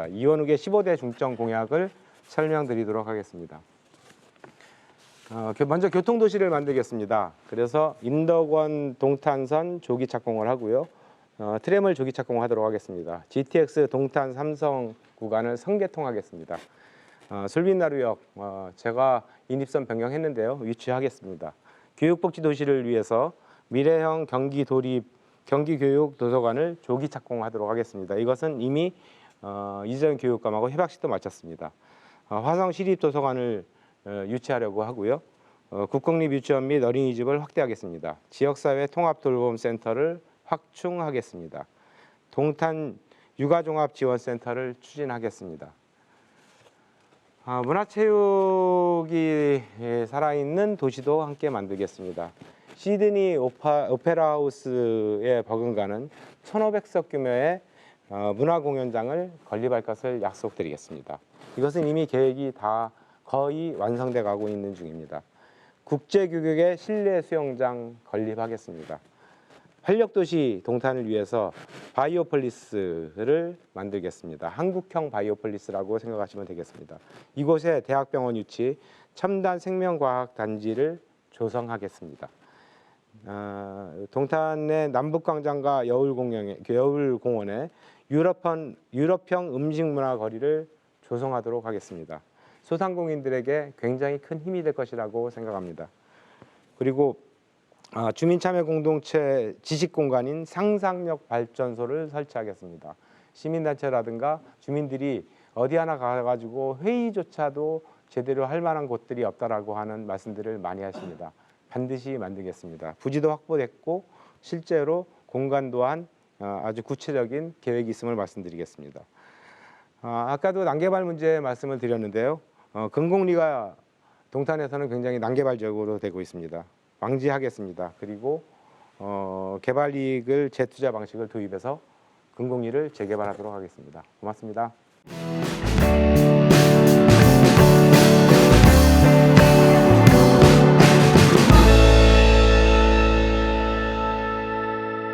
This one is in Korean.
하겠습니다. 이원욱의 15대 중점 공약을 설명드리도록 하겠습니다. 어, 교- 먼저 교통도시를 만들겠습니다. 그래서 인덕원 동탄선 조기 착공을 하고요. 어, 트램을 조기 착공하도록 하겠습니다. GTX 동탄 삼성 구간을 선개통하겠습니다. 어, 술빈나루역 어, 제가 인입선 변경했는데요. 위치하겠습니다. 교육복지 도시를 위해서 미래형 경기 도립 경기 교육 도서관을 조기 착공하도록 하겠습니다. 이것은 이미 어, 이전 교육감하고 협약식도 마쳤습니다. 어, 화성 시립 도서관을 어, 유치하려고 하고요. 어, 국공립 유치원 및 어린이집을 확대하겠습니다. 지역사회 통합돌봄센터를 확충하겠습니다. 동탄 육아종합지원센터를 추진하겠습니다. 아, 문화체육이 예, 살아있는 도시도 함께 만들겠습니다. 시드니 오페라 하우스에 버금가는 1,500석 규모의 어, 문화공연장을 건립할 것을 약속드리겠습니다. 이것은 이미 계획이 다 거의 완성돼 가고 있는 중입니다. 국제규격의 실내 수영장 건립하겠습니다. 활력도시 동탄을 위해서 바이오폴리스를 만들겠습니다. 한국형 바이오폴리스라고 생각하시면 되겠습니다. 이곳에 대학병원 유치, 첨단 생명과학 단지를 조성하겠습니다. 아, 동탄의 남북광장과 여울공원에, 여울공원에 유럽형, 유럽형 음식문화 거리를 조성하도록 하겠습니다. 소상공인들에게 굉장히 큰 힘이 될 것이라고 생각합니다. 그리고 아, 주민참여 공동체 지식 공간인 상상력 발전소를 설치하겠습니다. 시민단체라든가 주민들이 어디 하나 가가지고 회의조차도 제대로 할 만한 곳들이 없다라고 하는 말씀들을 많이 하십니다. 반드시 만들겠습니다. 부지도 확보됐고 실제로 공간 또한 어, 아주 구체적인 계획이 있음을 말씀드리겠습니다. 아, 아까도 난개발 문제 말씀을 드렸는데요. 어, 근공리가 동탄에서는 굉장히 난개발적으로 되고 있습니다. 방지하겠습니다. 그리고 어, 개발 이익을 재투자 방식을 도입해서 근공리를 재개발하도록 하겠습니다. 고맙습니다.